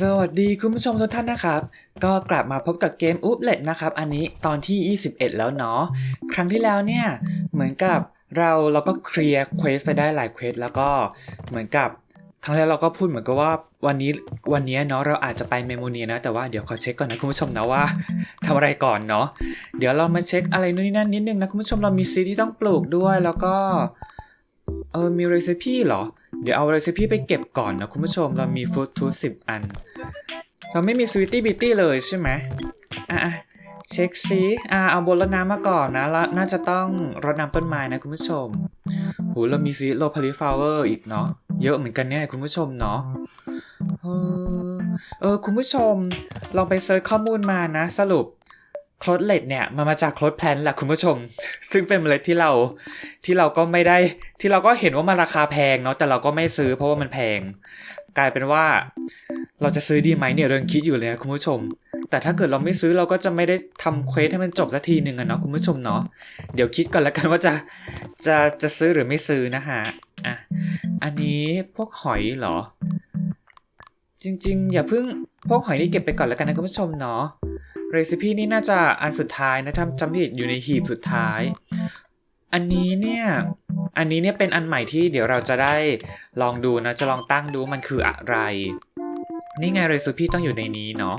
สวัสดีคุณผู้ชมทุกท่านนะครับ ก็กลับมาพบกับเกมอุ๊บเลตนะครับ อันนี้ตอนที่ 21 แล้วเนาะครั้งที่แล้วเนี่ยเหมือนกับเราเราก็เคลียร์เควสไปได้หลายเควสแล้วก็เหมือนกับครั้งแรกเราก็พูดเหมือนกับว่าวันนี้วันนี้เนาะเราอาจจะไปเมโมเนียนะแต่ว่าเดี๋ยวขอเช็คก่อนนะคุณผู้ชมนะว่าทำอะไรก่อนเนาะเดี๋ยวเรามาเช็คอะไรนู่นนี่นั่นนิดนึงนะคุณผู้ชมเรามีซีที่ต้องปลูกด้วยแล้วก็เออมีเรซิปี้เหรอ เดี๋ยวเอาเรซิปี้ไปเก็บก่อนนะคุณผู้ชมเรามีฟรุตทูสิบอัน เราไม่มีสวีตตี้บิตตี้เลยใช่ไหมอะเช็คซิอะเอาบนรดน้ำมาก่อนนะแล้วน่าจะต้องรดน้ำต้นไม้นะคุณผู้ชมโหเรามีซีโลพาริฟลาเวอร์อีกเนาะเยอะเหมือนกันเนี่ยคุณผู้ชมเนาะเออเออคุณผู้ชมลองไปเซิร์ชข้อมูลมานะสรุป โคลดเลดเนี่ยมันมาจากโคลดแพลนแหละคุณผู้ชม ซึ่งเป็นเมล็ดที่เราที่เราก็ไม่ได้ที่เราก็เห็นว่ามันราคาแพงเนาะแต่เราก็ไม่ซื้อเพราะว่ามันแพง กลายเป็นว่าเราจะซื้อดีไหมเนี่ยเรายังคิดอยู่เลยนะคุณผู้ชม แต่ถ้าเกิดเราไม่ซื้อเราก็จะไม่ได้ทำเควสให้มันจบสักทีหนึ่งอะเนาะคุณผู้ชมเนาะเดี๋ยวคิดก่อนแล้วกันว่าจะจะจะซื้อหรือไม่ซื้อนะฮะอะอันนี้พวกหอยเหรอ จริง ๆ อย่าเพิ่งพวกหอยนี่เก็บไปก่อนแล้วกันนะคุณผู้ชมเนาะ เรซิปี้นี่น่าจะอันสุดท้ายนะทำจำผิดอยู่ในหีบสุดท้าย อันนี้เนี่ยอันนี้เนี่ยเป็นอันใหม่ที่เดี๋ยวเราจะได้ลองดูนะจะลองตั้งดูมันคืออะไร นี่ไงเรซิปี้ต้องอยู่ในนี้เนาะ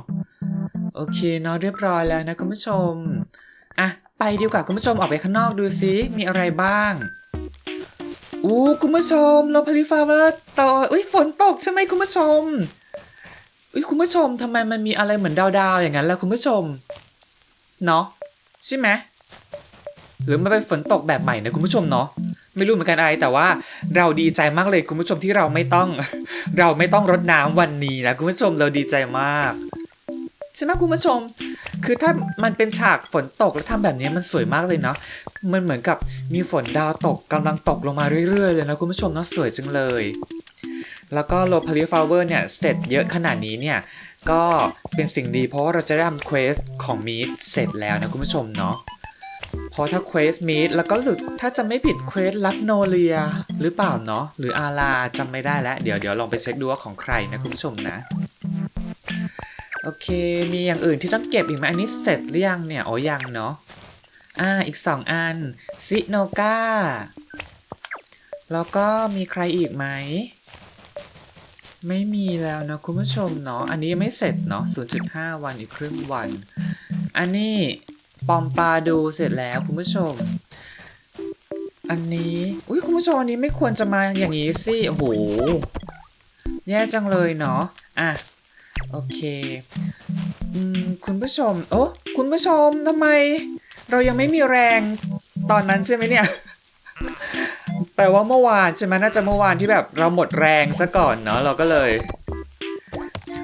โอเคเนาะเรียบร้อยแล้วนะคุณผู้ชมอะไปดีกว่าคุณผู้ชมออกไปข้างนอกดูซิมีอะไรบ้างอู้คุณผู้ชมเราพลิฟาว่าต่ออุ้ยฝนตกใช่ไหมคุณผู้ชม อุ้ยคุณผู้ชมทำไมมันมีอะไรเหมือนดาวๆอย่างนั้นล่ะคุณผู้ชม เนาะใช่ไหมหรือมันเป็นฝนตกแบบใหม่นะคุณผู้ชมเนาะไม่รู้เหมือนกันอะไรแต่ว่าเราดีใจมากเลยคุณผู้ชมที่เราไม่ต้อง เราไม่ต้องรดน้ำวันนี้นะคุณผู้ชมเราดีใจมากใช่ไหมคุณผู้ชม คือถ้ามันเป็นฉากฝนตกแล้วทำแบบนี้มันสวยมากเลยเนาะมันเหมือนกับมีฝนดาวตกกำลังตกลงมาเรื่อยๆเลยนะคุณผู้ชมเนาะสวยจังเลย แล้วก็โลพาริฟลาเวอร์เนี่ยเสร็จเยอะขนาดนี้เนี่ย ก็เป็นสิ่งดีเพราะว่าเราจะได้ทำเควสของมีดเสร็จแล้วนะคุณผู้ชมเนาะเพราะถ้าเควสมีดแล้วก็หรือถ้าจะไม่ผิดเควสลักโนเลียหรือเปล่าเนาะหรืออาลาจำไม่ได้แล้ว เดี๋ยวเดี๋ยวลองไปเช็คดูว่าของใครนะคุณผู้ชมนะโอเค มีอย่างอื่นที่ต้องเก็บอีกไหมอันนี้เสร็จหรือยังเนี่ยอ๋อยังเนาะอ่าอีกสองอันซิโนกาแล้วก็มีใครอีกไหม ไม่มีแล้วนะคุณผู้ชมเนาะอันนี้ยังไม่เสร็จเนาะ0.5 วันอีกครึ่งวัน อันนี้ปอมปาดูเสร็จแล้วคุณผู้ชม อันนี้อุ้ยคุณผู้ชมอันนี้ไม่ควรจะมาอย่างนี้สิโอ้โหแย่จังเลยเนาะอะโอเคอืมคุณผู้ชมโอ้คุณผู้ชมทำไม เรายังไม่มีแรงตอนนั้นใช่ไหมเนี่ย แปลว่าเมื่อวานใช่ไหมน่าจะเมื่อวานที่แบบเราหมดแรงซะก่อนเนาะเราก็เลย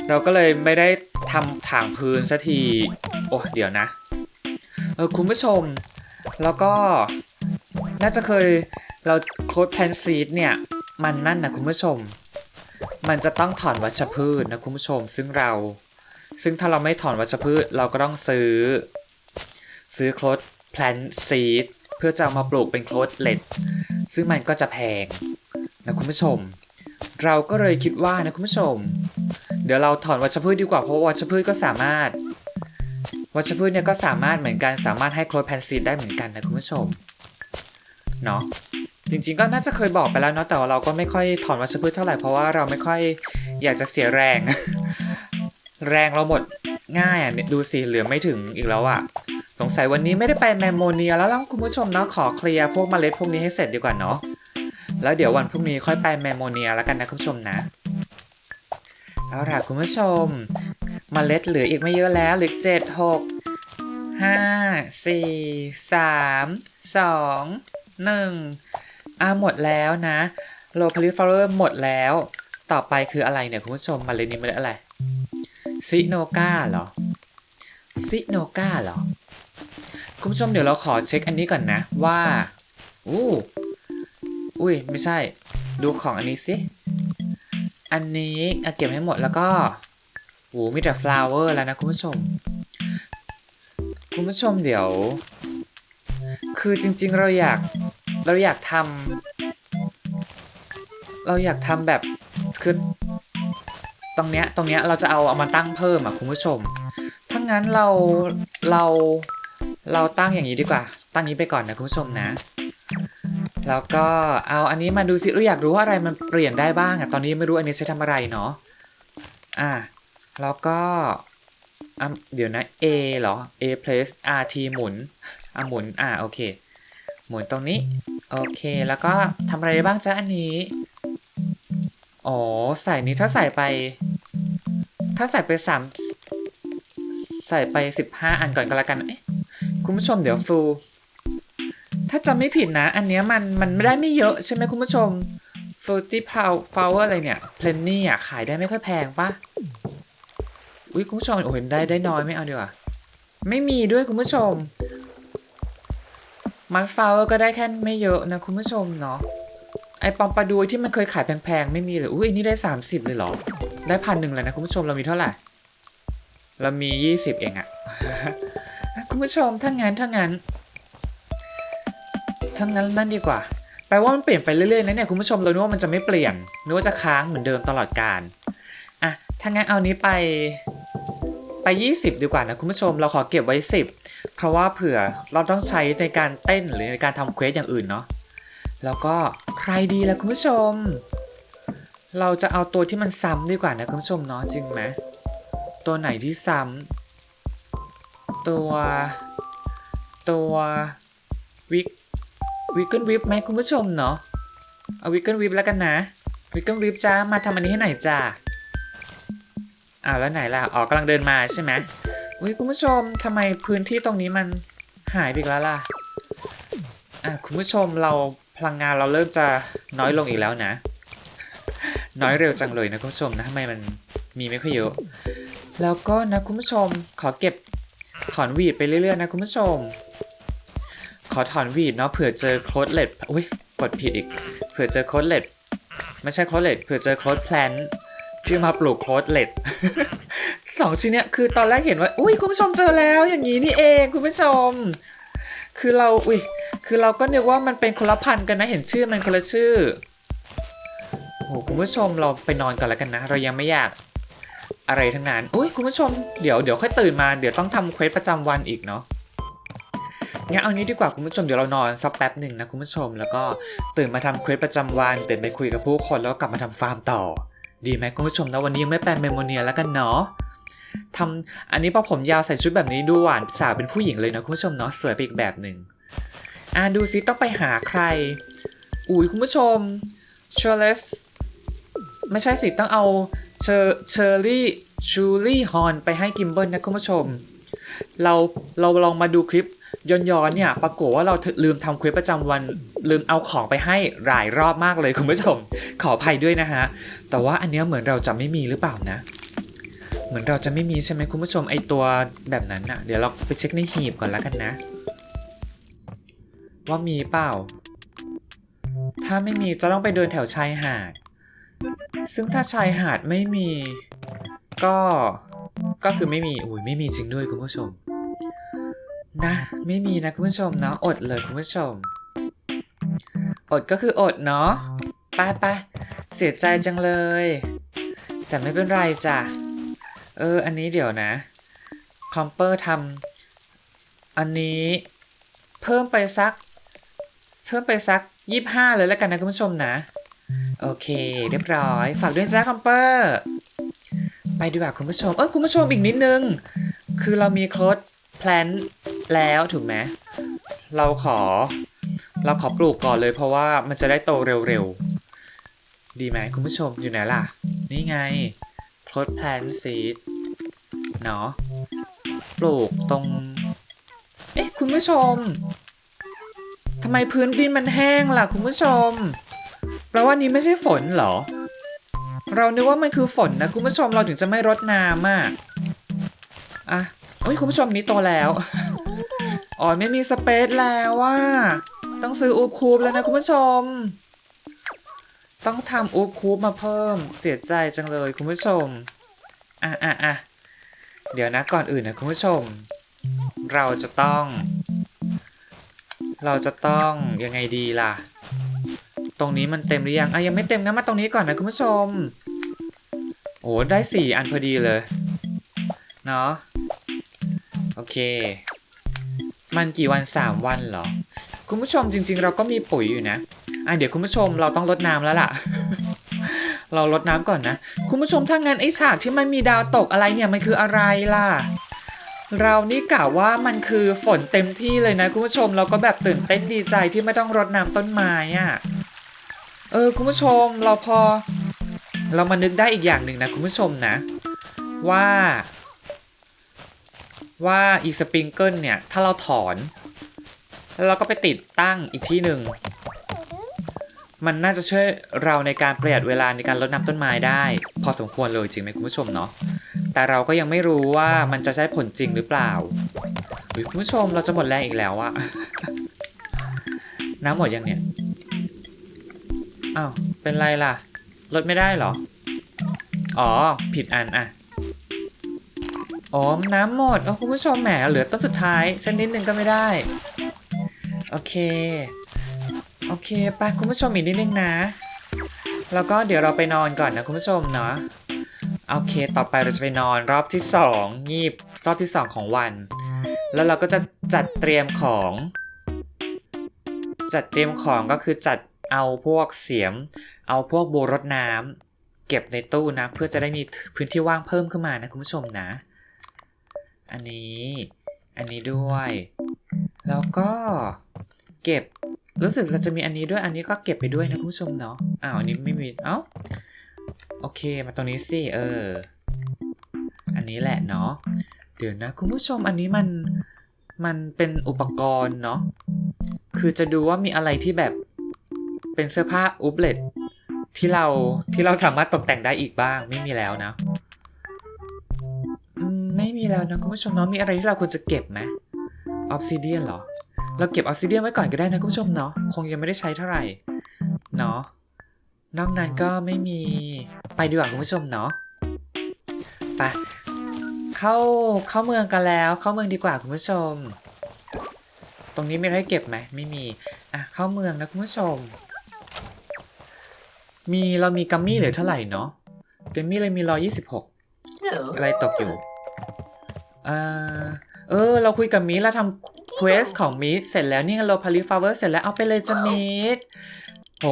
เราก็เลยไม่ได้ทำถางพื้นสักทีโอ้เดี๋ยวนะเออคุณผู้ชม แล้วก็น่าจะเคยเราโค้ดแพนซีดเนี่ย มันนั่นนะคุณผู้ชม มันจะต้องถอนวัชพืชนะคุณผู้ชม ซึ่งเรา ซึ่งถ้าเราไม่ถอนวัชพืชเราก็ต้องซื้อ ซื้อโค้ดแพลนซีดเพื่อจะเอามาปลูกเป็นโค้ดเล็ด ซึ่งมันก็จะแพงนะคุณผู้ชม เราก็เลยคิดว่านะคุณผู้ชม เดี๋ยวเราถอนวัชพืชดีกว่าเพราะวัชพืชก็สามารถ วัชพืชเนี่ยก็สามารถเหมือนกันสามารถให้โคลแพนซีดได้เหมือนกันนะคุณผู้ชมเนาะจริงๆก็น่าจะเคยบอกไปแล้วเนาะแต่ว่าเราก็ไม่ค่อยถอนวัชพืชเท่าไหร่เพราะว่าเราไม่ค่อยอยากจะเสียแรง แรงเราหมดง่ายอะเนี่ยดูสิเหลือไม่ถึงอีกแล้วอะ สงสัยวันนี้ไม่ได้ไปแมมโมเนียแล้วล่ะคุณผู้ชมเนาะขอเคลียร์พวกเมล็ดพวกนี้ให้เสร็จดีกว่าเนาะแล้วเดี๋ยววันพรุ่งนี้ค่อยไปแมมโมเนียแล้วกันนะคุณผู้ชมนะเอาล่ะคุณผู้ชมมเมล็ดเหลืออีกไม่เยอะแล้วเหลือเจ็ดหกห้าสี่สามสองหนึ่งอ่าหมดแล้วนะโลพาริฟลเวอร์หมดแล้ว ต่อไปคืออะไรเนี่ยคุณผู้ชมมเมล็ดนี้เมล็ดอะไรซิโนกาเหรอซิโนกาเหรอ คุณผู้ชมเดี๋ยวเราขอเช็คอันนี้ก่อนนะว่าอู้อุ้ยไม่ใช่ ดูของอันนี้สิ อันนี้เอาเก็บให้หมดแล้วก็โอ้มีแต่ flower แล้วนะคุณผู้ชม คุณผู้ชมเดี๋ยว คือจริง ๆ เราอยากเราอยากทำเราอยากทำแบบคือตตรงเนี้ยตรงเนี้ยเราจะเอาเอามาตั้งเพิ่มอะคุณผู้ชม ถ้างั้นเราเรา เราตั้งอย่างนี้ดีกว่า ตั้งนี้ไปก่อนนะคุณผู้ชมนะ แล้วก็เอาอันนี้มาดูสิเราอยากรู้ว่าอะไรมันเปลี่ยนได้บ้างอะตอนนี้ไม่รู้อันนี้ใช้ทำอะไรเนาะ อะ แล้วก็อะเดี๋ยวนะ A เหรอ A place RT หมุน อะหมุน อะโอเค หมุนตรงนี้ โอเค แล้วก็ทำอะไรได้บ้างจ๊ะอันนี้ อ๋อ ใส่นี้ถ้าใส่ไป ถ้าใส่ไปสามใส่ไปสิบห้าอันก่อนก็แล้วกัน เอ๊ะ คุณผู้ชมเดี๋ยวฟลูถ้าจำไม่ผิดนะ อันเนี้ยมันมันไม่ได้ไม่เยอะใช่ไหมคุณผู้ชมฟลูตี้พาวฟลาวอะไรเนี่ยเพลนนี่อะขายได้ไม่ค่อยแพงปะอุ้ยคุณผู้ชมโอ้เห็นได้ได้น้อยไม่เอาดีกว่าไม่มีด้วยคุณผู้ชมมาร์คฟลาวก็ได้แค่ไม่เยอะนะคุณผู้ชมเนาะไอปอมปลาดูที่มันเคยขายแพงๆไม่มีเลยอุ้ยอันนี้ได้ 30 เลยเหรอ ได้พันหนึ่งเลยนะคุณผู้ชมเรามีเท่าไหร่ เรามี 20 เองอะ คุณผู้ชมถ้างั้นถ้างั้นถ้างั้นนั่นดีกว่า แปลว่ามันเปลี่ยนไปเรื่อยๆนะเนี่ยคุณผู้ชมเรานึกว่ามันจะไม่เปลี่ยนนึกว่าจะค้างเหมือนเดิมตลอดกาลอะถ้างั้นเอานี้ไปไป 20 ดีกว่านะคุณผู้ชมเราขอเก็บไว้ 10 เพราะว่าเผื่อเราต้องใช้ในการเต้นหรือในการทำเควสอย่างอื่นเนาะแล้วก็ใครดีล่ะคุณผู้ชม เราจะเอาตัวที่มันซ้ำดีกว่านะคุณผู้ชมเนาะจริงไหมตัวไหนที่ซ้ำ ตัว ตัววิกวิกเกิลวิปไหมคุณผู้ชมเนาะเอาวิกเกิลวิปแล้วกันนะวิกเกิลวิปจ้ามาทำอันนี้ให้หน่อยจ้าอ้าวแล้วไหนล่ะอ๋อกำลังเดินมาใช่ไหมอุ้ยคุณผู้ชมทำไมพื้นที่ตรงนี้มันหายไปแล้วล่ะอะคุณผู้ชมเราพลังงานเราเริ่มจะน้อยลงอีกแล้วนะ น้อยเร็วจังเลยนะคุณผู้ชมนะทำไมมันมีไม่ค่อยเยอะ แล้วก็นะคุณผู้ชมขอเก็บ ถอนวีดไปเรื่อยๆนะคุณผู้ชม ขอถอนวีดเนาะเผื่อเจอโคดเลดอุ้ยกดผิดอีก เผื่อเจอโคดเลดไม่ใช่โคดเลดเผื่อเจอโคดแพลนที่มาปลูกโคดเลดสองชิ้นเนี้ยคือตอนแรกเห็นว่าอุ้ยคุณผู้ชมเจอแล้วอย่างนี้นี่เองคุณผู้ชม คือเราอุ้ยคือเราก็นึกว่ามันเป็นคนละพันกันนะเห็นชื่อมันคนละชื่อโอ้คุณผู้ชมเราไปนอนกันแล้วกันนะ เรายังไม่อยาก อะไรทั้งนั้นอุ้ยคุณผู้ชมเดี๋ยวเดี๋ยวค่อยตื่นมาเดี๋ยวต้องทำเควสประจำวันอีกเนาะงั้นเอานี้ดีกว่าคุณผู้ชมเดี๋ยวเรานอนสักแป๊บหนึ่งนะคุณผู้ชมแล้วก็ตื่นมาทำเควสประจำวันตื่นไปคุยกับผู้คนแล้วกลับมาทำฟาร์มต่อ ดีไหมคุณผู้ชมนะวันนี้ยังไม่แปลเมมโมเนียแล้วกันเนาะทำอันนี้พอผมยาวใส่ชุดแบบนี้ดูหวานสาวเป็นผู้หญิงเลยนะคุณผู้ชมเนาะสวยไปอีกแบบหนึ่งอ่าดูซิต้องไปหาใคร อุ้ยคุณผู้ชมเชอร์เลสไม่ใช่สิต้องเอา เชอร์เชอรี่ชูรี่ฮอนไปให้กิมเบิลนะคุณผู้ชม เราเราลองมาดูคลิปย้อนๆเนี่ยปรากฏว่าเราลืมทำคลิปประจำวันลืมเอาของไปให้หลายรอบมากเลยคุณผู้ชม ขออภัยด้วยนะฮะ แต่ว่าอันเนี้ยเหมือนเราจะไม่มีหรือเปล่านะ เหมือนเราจะไม่มีใช่ไหมคุณผู้ชมไอตัวแบบนั้นนะเดี๋ยวเราไปเช็คในหีบก่อนแล้วกันนะ ว่ามีเปล่า ถ้าไม่มีจะต้องไปเดินแถวชายหาด ซึ่งถ้าชายหาดไม่มี ก็ ก็คือไม่มี อุ้ยไม่มีจริงด้วยคุณผู้ชม นะ ไม่มีนะคุณผู้ชมเนาะ อดเลยคุณผู้ชม อดก็คืออดเนาะไปไปเสียใจจังเลย แต่ไม่เป็นไรจ้ะ เออ อันนี้เดี๋ยวนะคอมเปอร์ทำอันนี้เพิ่มไปสัก เพิ่มไปสักยี่ห้าเลยแล้วกันนะคุณผู้ชมนะ โอเค เรียบร้อย ฝากด้วยจ้าคอมเปอร์ ไปดีกว่าคุณผู้ชม เออคุณผู้ชมอีกนิดนึง คือเรามีโค้ดแพลนแล้วถูกไหมเราขอ เราขอปลูกก่อนเลยเพราะว่ามันจะได้โตเร็วๆ ดีไหมคุณผู้ชมอยู่ไหนล่ะ นี่ไงโค้ดแพลนซีดเนาะปลูกตรง เอ๊ะ คุณผู้ชมทำไมพื้นดินมันแห้งล่ะ คุณผู้ชม แปลว่านี้ไม่ใช่ฝนเหรอ เรานึกว่ามันคือฝนนะคุณผู้ชมเราถึงจะไม่รดน้ำอะอะโอ้ยคุณผู้ชมนี้โตแล้ว อ๋อไม่มีสเปซแล้วว่า ต้องซื้ออูบคูบแล้วนะคุณผู้ชม ต้องทำอูบคูบมาเพิ่มเสียใจจังเลยคุณผู้ชม อะอะอะเดี๋ยวนะก่อนอื่นนะคุณผู้ชม เราจะต้อง เราจะต้องยังไงดีล่ะ ตรงนี้มันเต็มหรือยังอะยังไม่เต็มงั้นมาตรงนี้ก่อนนะคุณผู้ชม โอ้ได้สี่อันพอดีเลย เนาะโอเค มันกี่วันสามวันเหรอ คุณผู้ชมจริง ๆ เราก็มีปุ๋ยอยู่นะ อะเดี๋ยวคุณผู้ชมเราต้องลดน้ำแล้วล่ะ เราลดน้ำก่อนนะ คุณผู้ชมถ้างั้นไอ้ฉากที่มันมีดาวตกอะไรเนี่ยมันคืออะไรล่ะเรานี่กล่าวว่ามันคือฝนเต็มที่เลยนะคุณผู้ชมเราก็แบบตื่นเต้นดีใจที่ไม่ต้องรดน้ำต้นไม้อะ่ะ เออคุณผู้ชมเราพอ เรามานึกได้อีกอย่างหนึ่งนะคุณผู้ชมนะ ว่า ว่าอีสปริงเกิลเนี่ย ถ้าเราถอน แล้วเราก็ไปติดตั้งอีกที่หนึ่งมันน่าจะช่วยเราในการประหยัดเวลาในการรดน้ำต้นไม้ได้ พอสมควรเลยจริงไหมคุณผู้ชมเนาะแต่เราก็ยังไม่รู้ว่ามันจะใช้ผลจริงหรือเปล่าคุณผู้ชมเราจะหมดแรงอีกแล้วอะน้ำหมดยังเนี่ย อ้าวเป็นไรล่ะ ลดไม่ได้เหรอ อ๋อ ผิดอันอะอ๋อน้ำหมดเอาคุณผู้ชมแหมเหลือต้นสุดท้ายเส้นนิดนึงก็ไม่ได้ โอเค โอเคไปคุณผู้ชมอีกนิดนึงนะ แล้วก็เดี๋ยวเราไปนอนก่อนนะคุณผู้ชมเนาะโอเค ต่อไปเราจะไปนอนรอบที่สองงีบรอบที่สองของวัน แล้วเราก็จะจัดเตรียมของ จัดเตรียมของก็คือจัด เอาพวกเสียม เอาพวกโบรดน้ำเก็บในตู้นะ เพื่อจะได้มีพื้นที่ว่างเพิ่มขึ้นมานะคุณผู้ชมนะ อันนี้ อันนี้ด้วย แล้วก็เก็บรู้สึกเราจะมีอันนี้ด้วยอันนี้ก็เก็บไปด้วยนะคุณผู้ชมเนาะอ้าวอันนี้ไม่มีเอ้าโอเคมาตรงนี้สิเออ อันนี้แหละเนาะเดี๋ยวนะคุณผู้ชมอันนี้มันมันเป็นอุปกรณ์เนาะคือจะดูว่ามีอะไรที่แบบ เป็นเสื้อผ้าอุปเลตที่เราที่เราสามารถตกแต่งได้อีกบ้าง ไม่มีแล้วนะไม่มีแล้วนะคุณผู้ชมเนาะมีอะไรที่เราควรจะเก็บไหมออฟซิเดียนเหรอ เราเก็บออฟซิเดียนไว้ก่อนก็ได้นะคุณผู้ชมเนาะคงยังไม่ได้ใช้เท่าไหร่เนาะนอกนั้นก็ไม่มีไปดีกว่าคุณผู้ชมเนาะไปเข้าเข้าเมืองกันแล้ว เข้าเมืองดีกว่าคุณผู้ชม ตรงนี้มีอะได้เก็บไหมไม่มีอะเข้าเมืองนะคุณผู้ชม มีเรามีกัมมี่เหลือเท่าไหร่เนาะกัมมี่เลยมีร้อยี่สิบหกอะไรตกอยู่เออเออ เราคุยกับมีดเราทำเควสของมีดเสร็จแล้วนี่เราพาริฟาวเวอร์เสร็จแล้วเอาไปเลยจ้ะมีดโห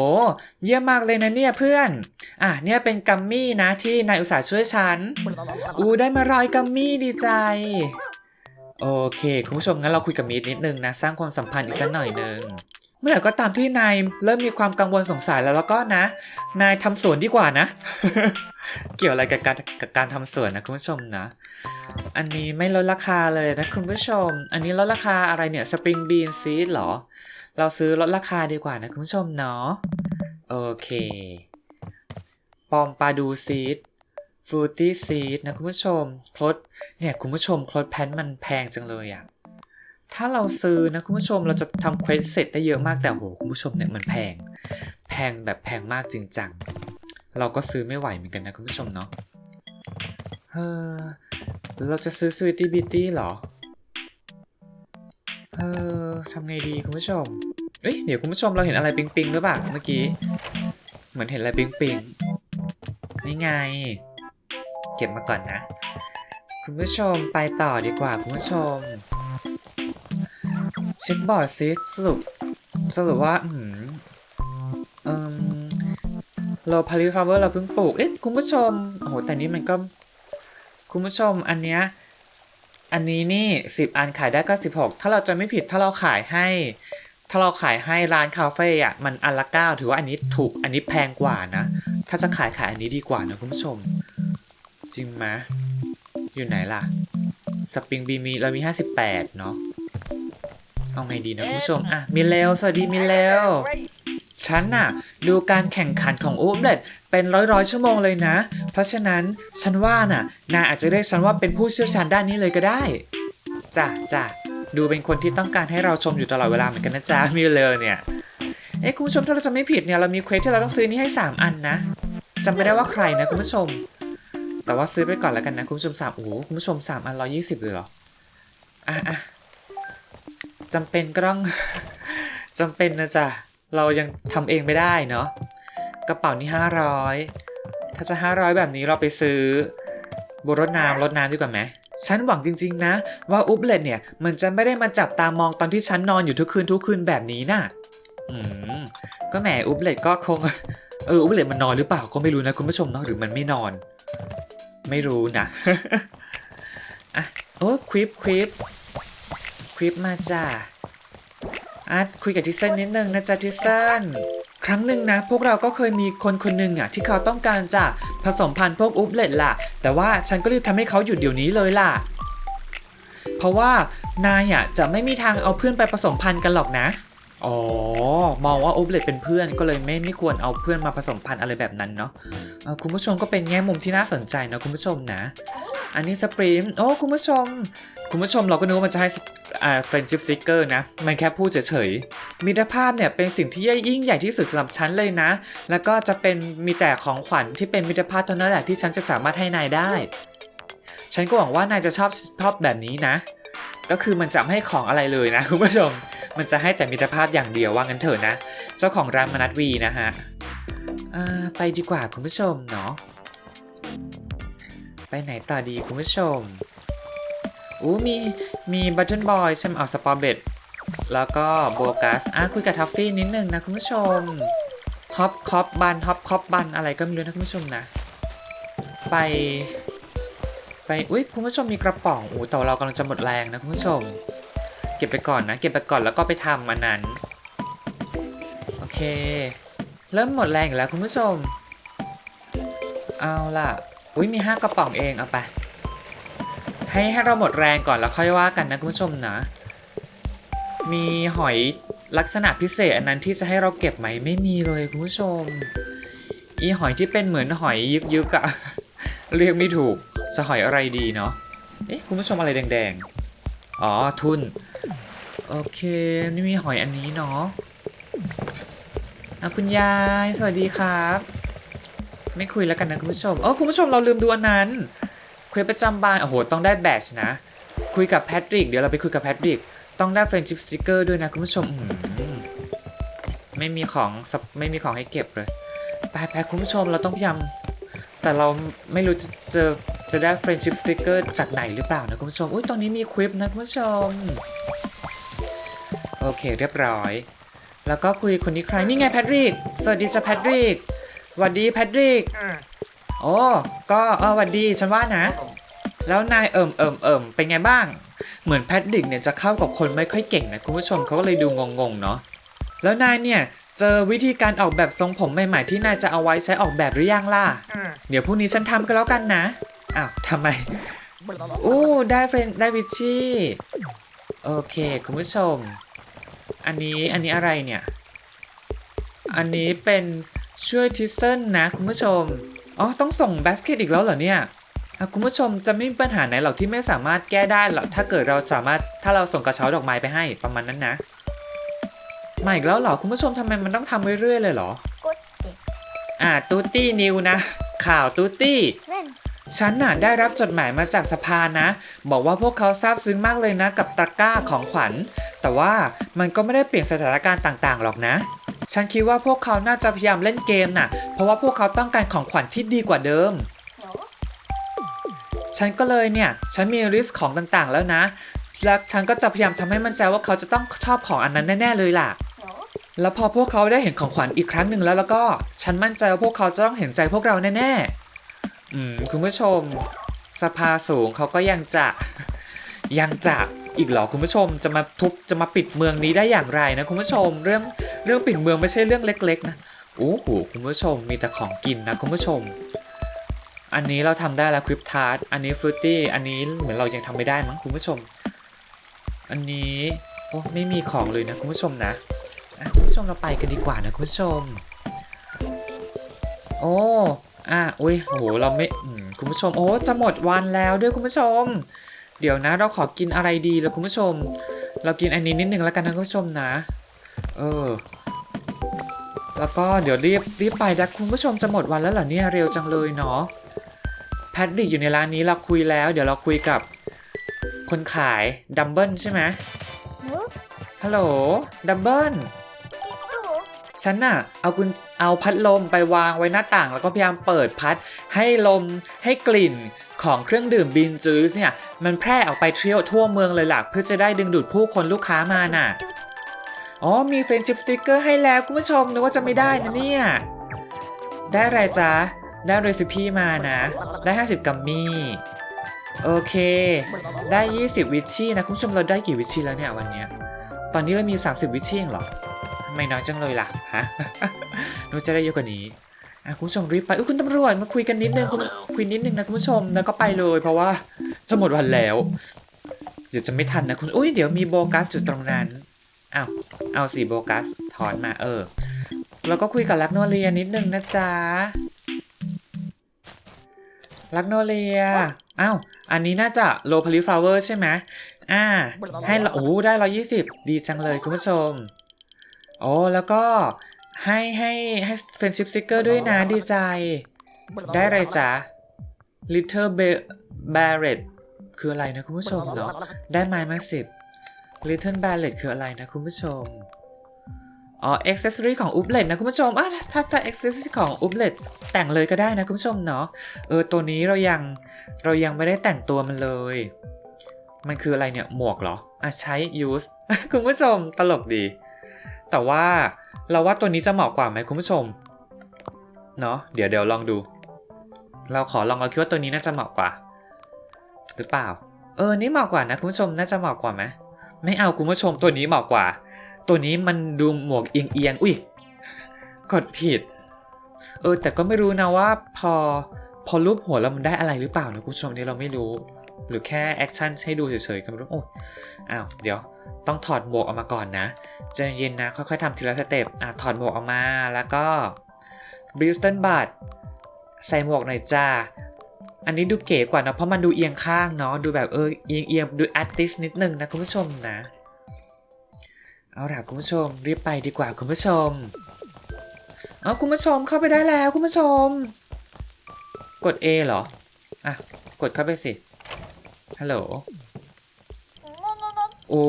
เยี่ยมมากเลยนะเนี่ยเพื่อน อะเนี่ยเป็นกัมมี่นะที่นายอุตส่าห์ช่วยฉัน อูได้มารอยกัมมี่ดีใจ โอเค คุณผู้ชมงั้นเราคุยกับมีดนิดนึงนะ สร้างความสัมพันธ์อีกสักหน่อยนึง เมื่อไหร่ก็ตามที่นายเริ่มมีความกังวลสงสัยแล้วแล้วก็นะ นายทำสวนดีกว่านะ เกี่ยวอะไรกับการกับการทำสวนนะคุณผู้ชมนะ อันนี้ไม่ลดราคาเลยนะคุณผู้ชม อันนี้ลดราคาอะไรเนี่ยสปริงบีนซีดหรอ เราซื้อลดราคาดีกว่านะคุณผู้ชมเนาะโอเคปอมปลาดูซีดฟรูตี้ซีดนะคุณผู้ชมคลดเนี่ยคุณผู้ชมคลดแพนมันแพงจังเลยอะ ถ้าเราซื้อนะคุณผู้ชมเราจะทำเควสเสร็จได้เยอะมากแต่โหคุณผู้ชมเนี่ยมันแพง แพงแบบแพงมากจริงจังเราก็ซื้อไม่ไหวเหมือนกันนะคุณผู้ชมเนาะเฮ้อเราจะซื้อสวิตตี้บิตตี้หรอเออทำไงดีคุณผู้ชมเอ้ยเดี๋ยวคุณผู้ชมเราเห็นอะไรปิงปิงหรือเปล่าเมื่อกี้ เหมือนเห็นอะไรปิงปิงนี่ไง เก็บมาก่อนนะ คุณผู้ชมไปต่อดีกว่าคุณผู้ชม เช็คบอร์ดซิสรุปสรุปว่า อืมเออโลพาริฟาเวอร์เราเพิ่งปลูก เอ๊ะ คุณผู้ชม โอ้โห แต่นี้มันก็ คุณผู้ชมอันเนี้ย อันนี้นี่สิบอันขายได้ก็สิบหกถ้าเราจะไม่ผิดถ้าเราขายให้ ถ้าเราขายให้ร้านคาเฟ่อะมันอันละเก้าถือว่าอันนี้ถูกอันนี้แพงกว่านะ ถ้าจะขายขายอันนี้ดีกว่านะคุณผู้ชม จริงไหมอยู่ไหนล่ะ สปริงบีมีเรามีห้าสิบแปดเนาะ เอาไงดีนะคุณผู้ชมอะมิเลวสวัสดีมิเลวฉันน่ะ ดูการแข่งขันของอูมเล็ตเป็นร้อยร้อยๆชั่วโมงเลยนะ เพราะฉะนั้นฉันว่าน่ะนายอาจจะเรียกฉันว่าเป็นผู้เชี่ยวชาญด้านนี้เลยก็ได้จ้ะจ้ะดูเป็นคนที่ต้องการให้เราชมอยู่ตลอดเวลาเหมือนกันนะจ๊ะมิเลวเนี่ยเอ้คุณผู้ชมถ้าเราจะไม่ผิดเนี่ยเรามีเควสที่เราต้องซื้อนี่ให้ 3 อันนะจำไม่ได้ว่าใครนะคุณผู้ชม แต่ว่าซื้อไปก่อนแล้วกันนะคุณผู้ชมสามโอ้โหคุณผู้ชมสามอันร้อยี่สิบเลยเหรออะอะ จำเป็นก็ต้อง จำเป็นนะจ๊ะ เรายังทำเองไม่ได้เนาะ กระเป๋านี่ห้าร้อยถ้าจะ 500 แบบนี้เราไปซื้อบัวรดน้ำรดน้ำดีกว่าไหมฉันหวังจริงๆนะ ว่าอุบเลตเนี่ย มันจะไม่ได้มาจับตามองตอนที่ฉันนอนอยู่ทุกคืนทุกคืนแบบนี้น่ะ อืม ก็แหมอุบเลตก็คง เอออุบเลตมันนอนหรือเปล่าก็ไม่รู้นะคุณผู้ชมเนาะหรือมันไม่นอน ไม่รู้นะอะโอ้ควิปควิป คลิปมาจ้าร์ตคุยกับทิเซนนิดนึงนะจ๊ะทิเซนครั้งหนึ่งนะพวกเราก็เคยมีคนคนหนึ่งอะที่เขาต้องการจะผสมพันธุ์พวกอุปเลตล่ะ แต่ว่าฉันก็รีบทำให้เขาหยุดเดี๋ยวนี้เลยล่ะ เพราะว่านายอะจะไม่มีทางเอาเพื่อนไปผสมพันธุ์กันหรอกนะ อ๋อ มองว่าโอุบเลตเป็นเพื่อนก็เลยไม่ไม่ควรเอาเพื่อนมาผสมพันธุ์อะไรแบบนั้นเนาะเอ่อคุณผู้ชมก็เป็นแง่มุมที่น่าสนใจนะคุณผู้ชมนะ อันนี้สปริมโอ้คุณผู้ชม คุณผู้ชมเราก็นึกว่ามันจะให้อ่าเฟรนชิพสติกเกอร์นะ มันแค่พูดเฉยๆ มิตรภาพเนี่ยเป็นสิ่งที่ยิ่งใหญ่ที่สุดสำหรับฉันเลยนะ แล้วก็จะเป็นมีแต่ของขวัญที่เป็นมิตรภาพเท่านั้นแหละที่ฉันจะสามารถให้นายได้ ฉันก็หวังว่านายจะชอบชอบแบบนี้นะ ก็คือมันจะไม่ให้ของอะไรเลยนะคุณผู้ชม มันจะให้แต่มิตรภาพอย่างเดียวว่างั้นเถอะนะ เจ้าของร้านมนัดวีนะฮะไปดีกว่าคุณผู้ชมเนาะไปไหนต่อดีคุณผู้ชมอู้มี มีบัตเทิลบอยใช่ไหมเอาสปอร์เบดแล้วก็โบกัสอะคุยกับทัฟฟี่นิดนึงนะคุณผู้ชมฮอปคอปบันฮอปคอปบันอะไรก็ไม่รู้นะคุณผู้ชมนะ ไป ไป อุ้ยคุณผู้ชมมีกระป๋องอู้แต่เรากำลังจะหมดแรงนะคุณผู้ชม เก็บไปก่อนนะ เก็บไปก่อนแล้วก็ไปทำอันนั้น โอเค เริ่มหมดแรงแล้วคุณผู้ชม เอาล่ะ อุ้ยมีห้ากระป๋องเองเอาไป ให้ให้เราหมดแรงก่อนแล้วค่อยว่ากันนะคุณผู้ชมนะ มีหอยลักษณะพิเศษอันนั้นที่จะให้เราเก็บไหมไม่มีเลยคุณผู้ชม อีหอยที่เป็นเหมือนหอยยึกยึกอะเรียกไม่ถูกจะหอยอะไรดีเนาะ เอ๊ะคุณผู้ชมอะไรแดงๆ อ๋อทุน โอเค นี่มีหอยอันนี้เนาะะคุณยาย สวัสดีครับ ไม่คุยแล้วกันนะคุณผู้ชม เออคุณผู้ชมเราลืมดูอันนั้นคุยประจำบานโอ้โห ต้องได้แบชนะ คุยกับแพทริก เดี๋ยวเราไปคุยกับแพทริก ต้องได้เฟรนชิพสติกเกอร์ด้วยนะคุณผู้ชมไม่มีของไม่มีของให้เก็บเลย ไปไปคุณผู้ชมเราต้องพยายามแต่เราไม่รู้จะจอจะได้เฟรนชิพสติกเกอร์จากไหนหรือเปล่านะคุณผู้ชม อุ้ยตอนนี้มีควิปนะคุณผู้ชม อเคเรียบร้อย แล้วก็คุยคนนี้ใครนี่ไงแพทริก สวัสดีจ้ะแพทริกสวัสดีแพทริก โอ้ ก็เออหวัดดีฉันว่านะ แล้วนายเอิมเอิมเอิมเป็นไงบ้าง เหมือนแพทริกเนี่ยจะเข้ากับคนไม่ค่อยเก่งนะคุณผู้ชมเขาก็เลยดูงงๆเนาะ แล้วนายเนี่ยเจอวิธีการออกแบบทรงผมใหม่ๆที่นายจะเอาไว้ใช้ออกแบบหรือยังล่ะ เดี๋ยวพรุ่งนี้ฉันทำก็แล้วกันนะ อ้าวทำไม อู้ได้เฟรนได้วิชชี่ โอเค คุณผู้ชม อันนี้อันนี้อะไรเนี่ย อันนี้เป็นช่วยทิสเซนนะคุณผู้ชม อ๋อ ต้องส่งบาสเกตอีกแล้วเหรอเนี่ยอะคุณผู้ชมจะไม่มีปัญหาไหนหรอกที่ไม่สามารถแก้ได้หรอกถ้าเกิดเราสามารถถ้าเราส่งกระเช้าดอกไม้ไปให้ประมาณนั้นนะมาอีกแล้วเหรอคุณผู้ชมทำไมมันต้องทำเรื่อยๆเลยเหรอกดติอ่าตูตี้นิวนะ ข่าวตูตี้เล่น ฉันน่ะได้รับจดหมายมาจากสภานะ บอกว่าพวกเขาซาบซึ้งมากเลยนะกับตะกร้าของขวัญ แต่ว่ามันก็ไม่ได้เปลี่ยนสถานการณ์ต่างๆหรอกนะ ฉันคิดว่าพวกเขาน่าจะพยายามเล่นเกมน่ะ เพราะว่าพวกเขาต้องการของขวัญที่ดีกว่าเดิม ฉันก็เลยเนี่ย ฉันมีลิสต์ของต่างๆแล้วนะ และฉันก็จะพยายามทำให้มั่นใจว่าเขาจะต้องชอบของอันนั้นแน่ๆเลยล่ะ แล้วพอพวกเขาได้เห็นของขวัญอีกครั้งหนึ่งแล้วแล้วก็ ฉันมั่นใจว่าพวกเขาจะต้องเห็นใจพวกเราแน่ๆ อืมคุณผู้ชมสภาสูงเขาก็ยังจะยังจะอีกเหรอคุณผู้ชมจะมาทุบจะมาปิดเมืองนี้ได้อย่างไรนะคุณผู้ชมเรื่องเรื่องปิดเมืองไม่ใช่เรื่องเล็ก ๆ นะโอ้โหคุณผู้ชมมีแต่ของกินนะคุณผู้ชม อันนี้เราทำได้แล้วควิปทาร์ตอันนี้ฟรุตตี้อันนี้เหมือนเรายังทำไม่ได้มั้งคุณผู้ชม อันนี้โอ้ไม่มีของเลยนะคุณผู้ชมนะคุณผู้ชมเราไปกันดีกว่านะคุณผู้ชม โอ้ อะอุ้ยโหเราไม่อืมคุณผู้ชมโอ้จะหมดวันแล้วด้วยคุณผู้ชม เดี๋ยวนะเราขอกินอะไรดีแล้วคุณผู้ชม เรากินอันนี้นิดนึงแล้วกันนะคุณผู้ชมนะ เออ แล้วก็เดี๋ยวรีบรีบไปนะคุณผู้ชมจะหมดวันแล้วเหรอเนี่ยเร็วจังเลยเนาะแพทริกอยู่ในร้านนี้เราคุยแล้ว เดี๋ยวเราคุยกับ คนขายดัมเบิลใช่ไหมหนูฮัลโหลดัมเบิลหนู ฉันน่ะเอากุญเอาพัดลมไปวางไว้หน้าต่าง แล้วก็พยายามเปิดพัดให้ลมให้กลิ่นของเครื่องดื่มบินจูสเนี่ยมันแพร่ออกไปเที่ยวทั่วเมืองเลยล่ะเพื่อจะได้ดึงดูดผู้คนลูกค้ามาน่ะอ๋อมีเฟรนชิพสติกเกอร์ให้แล้วคุณผู้ชมนึกว่าจะไม่ได้นะเนี่ย ได้อะไรจ๊ะ ได้เรซิปี้มานะ ได้ 50 กัมมี่โอเค ได้ 20 วิชชี่นะ คุณผู้ชมเราได้กี่วิชชี่แล้วเนี่ยวันนี้ ตอนนี้เรามี 30 วิชชี่เองเหรอ ไม่น้อยจังเลยล่ะฮะนึกว่าจะได้เยอะกว่านี้คุณผู้ชมรีบไปอ้คุณตำรวจมาคุยกันนิดนึงคุณคุยนิดนึงนะคุณผู้ชมแล้วก็ไปเลย เพราะว่าจะหมดวันแล้ว เดี๋ยวจะไม่ทันนะคุณอุ้ยเดี๋ยวมีโบกัสอยู่ตรงนั้นอ้าวเอาสีโบกัสถอนมาเออ แล้วก็คุยกับลักโนเลียนิดนึงนะจ๊ะลักโนเลียอ้าวอันนี้น่าจะโลพาริฟลาเวอร์ใช่ไหมอ่าให้เราโอ้ได้ร้อยี่สิบดีจังเลยคุณผู้ชม โอ้แล้วก็ให้ให้ให้เฟรนชิพสติกเกอร์ด้วยนะดีใจ ได้อะไรจ๊ะ Little Ba- Barrett คืออะไรนะคุณผู้ชมเนาะได้ไม้มาสิบ Little Barrett คืออะไรนะคุณผู้ชม อ๋อ accessory ของ u p l e t นะคุณผู้ชมอะถ้าถ้า accessory ของ u p l e t แต่งเลยก็ได้นะคุณผู้ชมเนาะ เออตัวนี้เรายังเรายังไม่ได้แต่งตัวมันเลย มันคืออะไรเนี่ยหมวกเหรอ อะใช้ use คุณผู้ชมตลกดี แต่ว่าเราว่าตัวนี้จะเหมาะกว่าไหมคุณผู้ชม เนาะเดี๋ยวเดี๋ยวลองดู เราขอลองเราคิดว่าตัวนี้น่าจะเหมาะกว่า หรือเปล่า เออ นี่เหมาะกว่านะคุณผู้ชม น่าจะเหมาะกว่าไหมไม่เอาคุณผู้ชมตัวนี้เหมาะกว่า ตัวนี้มันดูหมวกเอียงเอียงๆอุ้ย กดผิด เออ แต่ก็ไม่รู้นะว่าพอพอรูปหัวแล้วมันได้อะไรหรือเปล่านะคุณผู้ชมนี่เราไม่รู้ หรือแค่แอคชั่นให้ดูเฉยๆก็ไม่รู้โอ้ยอ้าว เดี๋ยว ต้องถอดหมวกออกมาก่อนนะใจเย็นนะค่อยๆทำทีละสเต็ปอะถอดหมวกออกมาแล้วก็บริสตันบัตใส่หมวกหน่อยจ้าอันนี้ดูเก๋กว่าเนะเพราะมันดูเอียงข้างเนาะดูแบบเออเอียงเอียงๆดูอาร์ติสนิดนึงนะคุณผู้ชมนะเอาล่ะคุณผู้ชมรีบไปดีกว่าคุณผู้ชมเอาคุณผู้ชมเข้าไปได้แล้วคุณผู้ชม กด A เหรออะกดเข้าไปสิฮัลโหล โอ้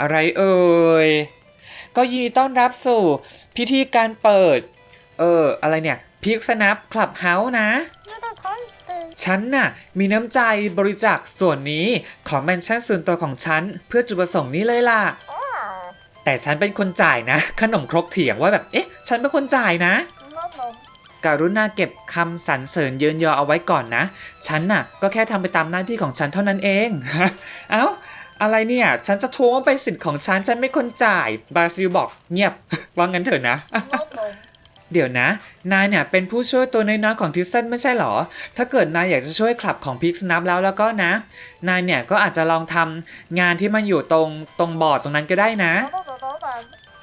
อะไรเอ่ย ก็ยินดีต้อนรับสู่พิธีการเปิด เออ อะไรเนี่ยพิกสนับคลับเฮาส์นะ ฉันน่ะ มีน้ำใจบริจาคส่วนนี้ของแมนชั่นส่วนตัวของฉัน เพื่อจุดประสงค์นี้เลยล่ะ แต่ฉันเป็นคนจ่ายนะ ขนมครกเถียงว่าแบบ เอ๊ะ ฉันเป็นคนจ่ายนะการุณาเก็บคำสรรเสริญเยินยอเอาไว้ก่อนนะ ฉันน่ะ ก็แค่ทำไปตามหน้าที่ของฉันเท่านั้นเอง เอ้า อะไรเนี่ย ฉันจะทวงว่าเป็นสิทธิ์ของฉัน ฉันไม่คนจ่าย บราซิลบอกเงียบ ว่างั้นเถอะนะ เดี๋ยวนะ นายเนี่ยเป็นผู้ช่วยตัวน้อยๆของทิสเซนไม่ใช่หรอ ถ้าเกิดนายอยากจะช่วยคลับของพิกสนับแล้วแล้วก็นะ นายเนี่ยก็อาจจะลองทำงานที่มันอยู่ตรงตรงบอร์ดตรงนั้นก็ได้นะ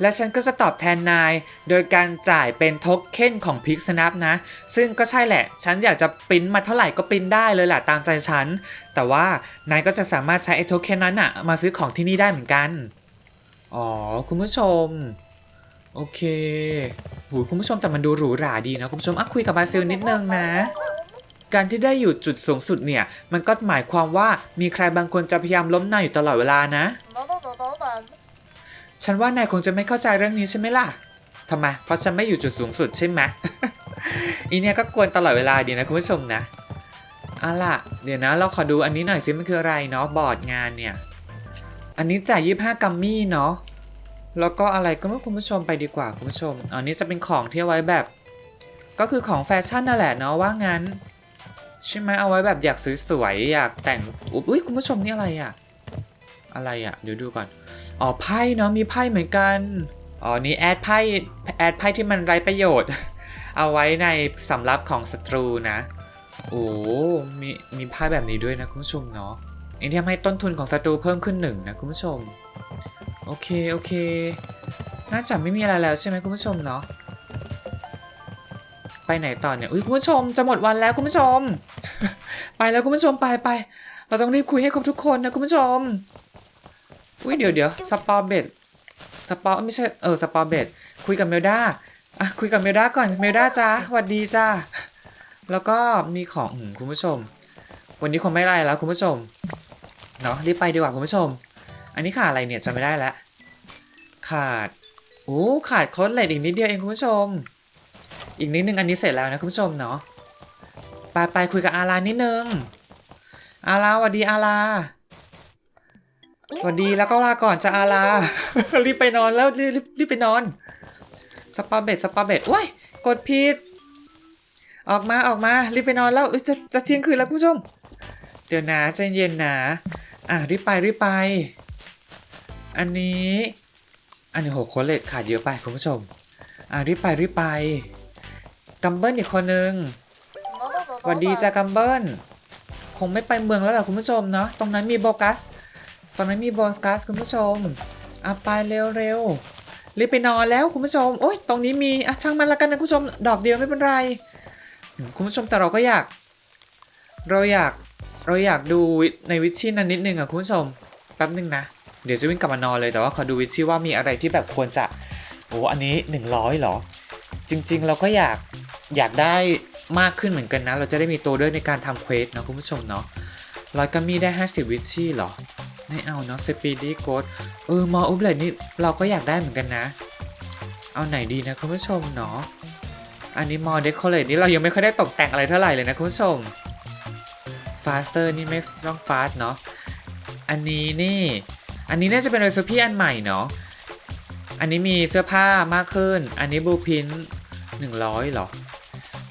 และฉันก็จะตอบแทนนาย โดยการจ่ายเป็นโทเค็นของพิกสนับนะ ซึ่งก็ใช่แหละ ฉันอยากจะปริ้นมาเท่าไหร่ก็ปริ้นได้เลยแหละตามใจฉัน แต่ว่านายก็จะสามารถใช้ไอ้โทเค็นนั้นอะมาซื้อของที่นี่ได้เหมือนกัน อ๋อ คุณผู้ชม โอเคหูคุณผู้ชมแต่มันดูหรูหราดีนะ คุณผู้ชมอะคุยกับบาซิลนิดนึงนะการที่ได้อยู่จุดสูงสุดเนี่ย มันก็หมายความว่ามีใครบางคนจะพยายามล้มนายอยู่ตลอดเวลานะ ฉันว่านายคงจะไม่เข้าใจเรื่องนี้ใช่ไหมล่ะทำไม เพราะฉันไม่อยู่จุดสูงสุดใช่ไหมอีเนี่ยก็กวนตลอดเวลาดีนะคุณผู้ชมนะเอาล่ะ เดี๋ยวนะเราขอดูอันนี้หน่อยสิมันคืออะไรเนาะบอร์ดงานเนี่ย อันนี้จ่ายยี่ห้ากัมมี่เนาะแล้วก็อะไรก็ไม่รู้คุณผู้ชมไปดีกว่าคุณผู้ชมอันนี้จะเป็นของที่เอาไว้แบบ ก็คือของแฟชั่นนั่นแหละเนาะว่างั้นใช่ไหมเอาไว้แบบอยากสวยๆอยากแต่งอุ๊ยอุ๊ยคุณผู้ชมนี่อะไรอะอะไรอะเดี๋ยวดูก่อน อ๋อไพ่เนาะมีไพ่เหมือนกัน อ๋อนี่แอดไพ่แอดไพ่ที่มันไร้ประโยชน์ เอาไว้ในสำรับของศัตรูนะ โอ้มีมีไพ่แบบนี้ด้วยนะคุณผู้ชมเนาะอันนี้ทำให้ต้นทุนของศัตรูเพิ่มขึ้นหนึ่งนะคุณผู้ชม โอเคโอเค น่าจะไม่มีอะไรแล้วใช่ไหมคุณผู้ชมเนาะไปไหนต่อเนี่ยอุ้ยคุณผู้ชมจะหมดวันแล้วคุณผู้ชม ไปแล้วคุณผู้ชมไปไปเราต้องรีบคุยให้ครบทุกคนนะคุณผู้ชม อุ้ยเดี๋ยวเดี๋ยวสปอเบดสปอไม่ใช่เออสปอเบดคุยกับเมลดาอะคุยกับเมลดาก่อนเมลดาจ้าสวัสดีจ้าแล้วก็มีของอคุณผู้ชม วันนี้คงไม่ไรแล้วคุณผู้ชมเนาะรีบไปดีกว่าคุณผู้ชม อันนี้ขาดอะไรเนี่ยจำไม่ได้แล้วขาดโอ้โอ้ขาดโค้ดเลดอีกนิดเดียวเองคุณผู้ชม อีกนิดนึงอันนี้เสร็จแล้วนะคุณผู้ชมเนาะไปไปคุยกับอารานิดนึงอาราสวัสดีอารา สวัสดีแล้วก็ลาก่อนจะอารารีบไปนอนแล้วรีบรีบรีบไปนอน สปาเบ็ดสปาเบ็ดโอ้ยกดผิด ออกมาออกมา รีบไปนอนแล้วเอ้ยจะจะเที่ยงคืนแล้วคุณผู้ชม เดี๋ยวนะใจเย็นนะ อะรีบไปรีบไป อันนี้ อันนี้โหโคเลตขาดเยอะไปคุณผู้ชม อะรีบไปรีบไป กัมเบิลอีกคนนึงสวัสดีจ้ากัมเบิลคงไม่ไปเมืองแล้วล่ะคุณผู้ชมเนาะ ตรงนั้นมีโบกัส ตรงนั้นมีโบกัสคุณผู้ชมอะไปเร็วเร็วรีบไปนอนแล้วคุณผู้ชมโอ๊ยตรงนี้มีอะช่างมันละกันนะคุณผู้ชมดอกเดียวไม่เป็นไร คุณผู้ชมแต่เราก็อยาก เราอยากเราอยากดูในวิชชี่นั้นนิดนึงอะคุณผู้ชมแป๊บนึงนะเดี๋ยวจะวิ่งกลับมานอนเลยแต่ว่าขอดูวิชชี่ว่ามีอะไรที่แบบควรจะโอ้อันนี้ 100เหรอ จริง ๆ เราก็อยากอยากได้มากขึ้นเหมือนกันนะ เราจะได้มีตัวเลือกในการทำเควสเนาะคุณผู้ชมเนาะร้อยกัมมี่ได้ 50 วิชชี่เหรอ ไม่เอาเนาะสปีดี้โกดเออมออุบเลยนี่เราก็อยากได้เหมือนกันนะ เอาไหนดีนะคุณผู้ชมเนาะอันนี้มอเดคอเรทนี่เรายังไม่ค่อยได้ตกแต่งอะไรเท่าไหร่เลยนะคุณผู้ชม faster นี่ไม่ต้อง fast เนาะอันนี้นี่ อันนี้น่าจะเป็นเรซิปีอันใหม่เนาะอันนี้มีเสื้อผ้ามากขึ้น อันนี้บูพินหนึ่งร้อยหรอ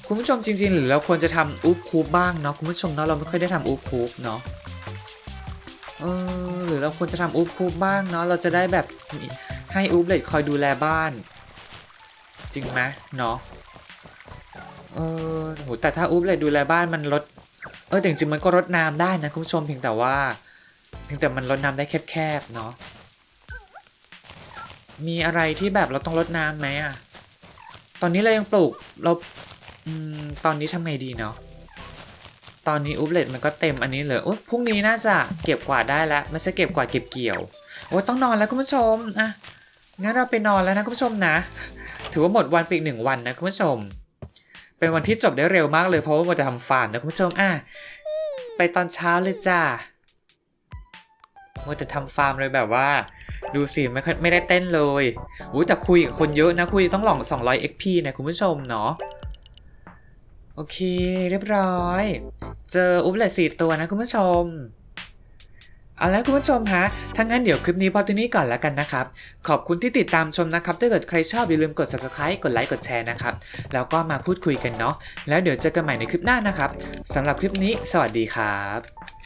คุณผู้ชมจริงๆ หรือเราควรจะทำอูปคูปบ้างเนาะคุณผู้ชมเนาะเราไม่ค่อยได้ทำอูปคูปเนาะ เออหรือเราควรจะทำอูปคูปบ้างเนาะเราจะได้แบบให้อูปเลดคอยดูแลบ้าน จริงไหมเนาะเออโหแต่ถ้าอูปเลดดูแลบ้านมันลดเออแต่จริงๆมันก็รดน้ำได้นะคุณผู้ชมเพียงแต่ว่า เพียงแต่มันรดน้ำได้แคบๆเนาะมีอะไรที่แบบเราต้องรดน้ำไหมอะตอนนี้เรายังปลูกเราอืมตอนนี้ทำไงดีเนาะ ตอนนี้อุปเลตมันก็เต็มอันนี้เลยโอ้พรุ่งนี้น่าจะเก็บกวาดได้แล้วไม่ใช่เก็บกวาดเก็บเกี่ยวโอ้ต้องนอนแล้วคุณผู้ชมอะงั้นเราไปนอนแล้วนะคุณผู้ชมนะ ถือว่าหมดวันไปอีกหนึ่งวันนะคุณผู้ชม เป็นวันที่จบได้เร็วมากเลยเพราะว่าเราจะทำฟาร์มนะคุณผู้ชมอะไปตอนเช้าเลยจ้าว่าจะทำฟาร์มเลยแบบว่า ดูสิไม่ค่อยไม่ได้เต้นเลยอู้แต่คุยกับคนเยอะนะคุยต้องหลอง 200 XP นะคุณผู้ชมเนาะ อเค เรียบร้อย เจออุปเลตสี่ตัวนะคุณผู้ชมเอาละคุณผู้ชมฮะถ้างั้นเดี๋ยวคลิปนี้พอที่นี้ก่อนแล้วกันนะครับ ขอบคุณที่ติดตามชมนะครับ ถ้าเกิดใครชอบอย่าลืมกด subscribe กดไลค์ กดแชร์นะครับ แล้วก็มาพูดคุยกันเนาะ แล้วเดี๋ยวเจอกันใหม่ในคลิปหน้านะครับสำหรับคลิปนี้ สวัสดีครับ